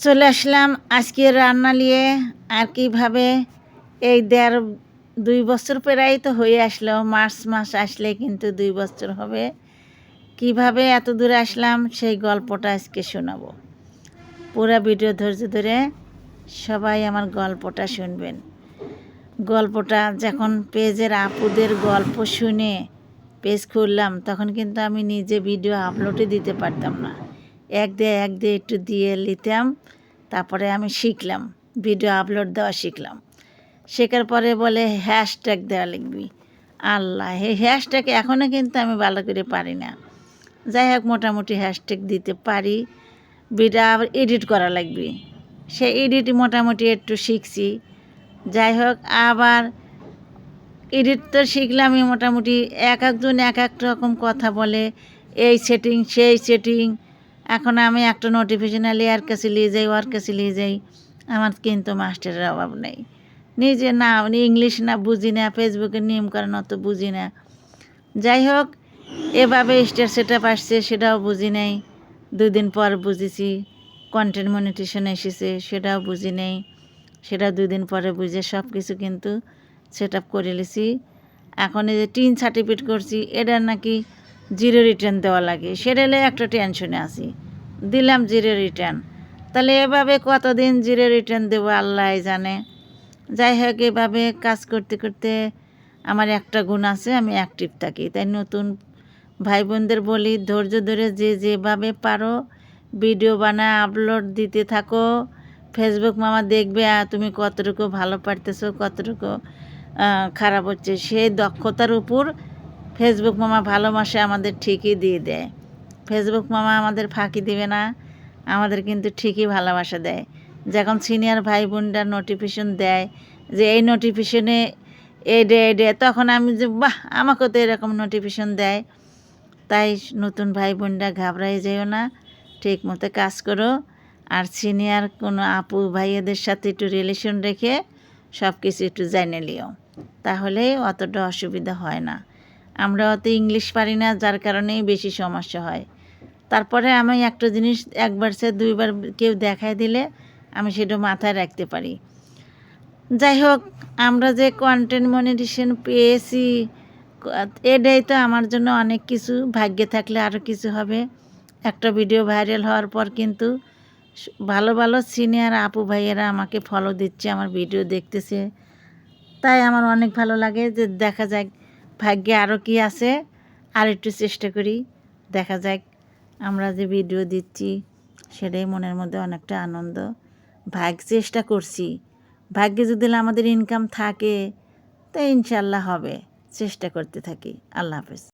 চলে আসলাম আজকে রান্না নিয়ে আর কীভাবে এই দেড় দুই বছর প্রায় তো হয়ে আসলো, মার্চ মাস আসলে কিন্তু দুই বছর হবে। কীভাবে এত দূরে আসলাম সেই গল্পটা আজকে শোনাবো। পুরো ভিডিও ধৈর্য ধরে সবাই আমার গল্পটা শুনবেন। গল্পটা যখন পেজের আপুদের গল্প শুনে পেজ খুললাম, তখন কিন্তু আমি নিজে ভিডিও আপলোডে দিতে পারতাম না। এক দিয়ে এক দিয়ে একটু দিয়ে নিতাম তারপরে আমি শিখলাম ভিডিও আপলোড দেওয়া শিখলাম। শেখার পরে বলে হ্যাশট্যাগ দেওয়া লিখবি। আল্লাহ, এই হ্যাশট্যাগ এখনও কিন্তু আমি ভালো করে পারি না। যাই হোক, মোটামুটি হ্যাশট্যাগ দিতে পারি। ভিডিও আবার এডিট করা লাগবে। সে এডিট মোটামুটি একটু শিখছি। যাই হোক, আবার এডিট তো শিখলামই মোটামুটি। এক একজন এক এক রকম কথা বলে, এই সেটিং সেই সেটিং এখন আমি একটা নোটিফিকেশন এলে আর কাছে নিয়ে যাই ওর কাছে নিয়ে যাই, আমার কিন্তু মাস্টারের অভাব নেই। নিজে না, উনি ইংলিশ না বুঝি না ফেসবুকের নিয়ম কারণ অত বুঝি না। যাই হোক, এভাবে স্টার সেট আপ আসছে, সেটাও বুঝি নাই। দুদিন পর বুঝেছি কন্টেন্ট মনিটেশন এসেছে, সেটাও বুঝি নেই। সেটা দুদিন পরে বুঝে সব কিছু কিন্তু সেট আপ করে নিছি। এখন এই যে টিন সার্টিফিকেট করছি এটা নাকি জিরো রিটার্ন দেওয়া লাগে। সেটা হলে একটা টেনশনে আছি। দিলাম জিরো রিটার্ন। তাহলে এভাবে কতদিন জিরো রিটার্ন দেবো আল্লাহ জানে। যাই হোক, এভাবে কাজ করতে করতে আমার একটা গুণ আছে, আমি অ্যাক্টিভ থাকি। তাই নতুন ভাই বোনদের বলি, ধৈর্য ধরে যে যেভাবে পারো, ভিডিও বানায়, আপলোড দিতে থাকো। ফেসবুক মামা দেখবে তুমি কতটুকু ভালো পারতেছো, কতটুকু খারাপ হচ্ছে? সেই দক্ষতার উপর ফেসবুক মামা ভালোবাসে আমাদের ঠিকই দিয়ে দেয়। ফেসবুক মামা আমাদের ফাঁকি দিবে না, আমাদের কিন্তু ঠিকই ভালোবাসা দেয়। যখন সিনিয়র ভাই বোনরা নোটিফিকেশন দেয় যে এই নোটিফিকেশনে এ ডে এ ডে তখন আমি যে, বাহ, আমাকেও তো এরকম নোটিফিকেশন দেয়। তাই নতুন ভাই বোনরা ঘাবড়াই যেও না, ঠিক মতো কাজ করো। আর সিনিয়র কোনো আপু ভাইয়েদের সাথে একটু রিলেশন রেখে সব কিছু একটু জেনে নিও তাহলে অতটা অসুবিধা হয় না। আমরা অত ইংলিশ পারি না, যার কারণেই বেশি সমস্যা হয়। তারপরে আমি একটা জিনিস একবার সে দুইবার কেউ দেখায় দিলে আমি সেটা মাথায় রাখতে পারি। যাই হোক, আমরা যে কন্টেন্ট মনিটেশন পেয়েছি, এটাই তো আমার জন্য অনেক কিছু, ভাগ্যে থাকলে আরও কিছু হবে। একটা ভিডিও ভাইরাল হওয়ার পর কিন্তু ভালো ভালো সিনিয়র আপু ভাইয়েরা আমাকে ফলো দিচ্ছে, আমার ভিডিও দেখতেছে। তাই আমার অনেক ভালো লাগে যে দেখা যাক ভাগ্যে আরও কি আছে? আর একটু চেষ্টা করি। দেখা যাক, আমরা যে ভিডিও দিচ্ছি, সেটাই মনের মধ্যে অনেকটা আনন্দ। ভাগ চেষ্টা করছি। ভাগ্যে যদি আমাদের ইনকাম থাকে, তো ইনশাল্লাহ হবে। চেষ্টা করতে থাকি। আল্লাহ হাফেজ।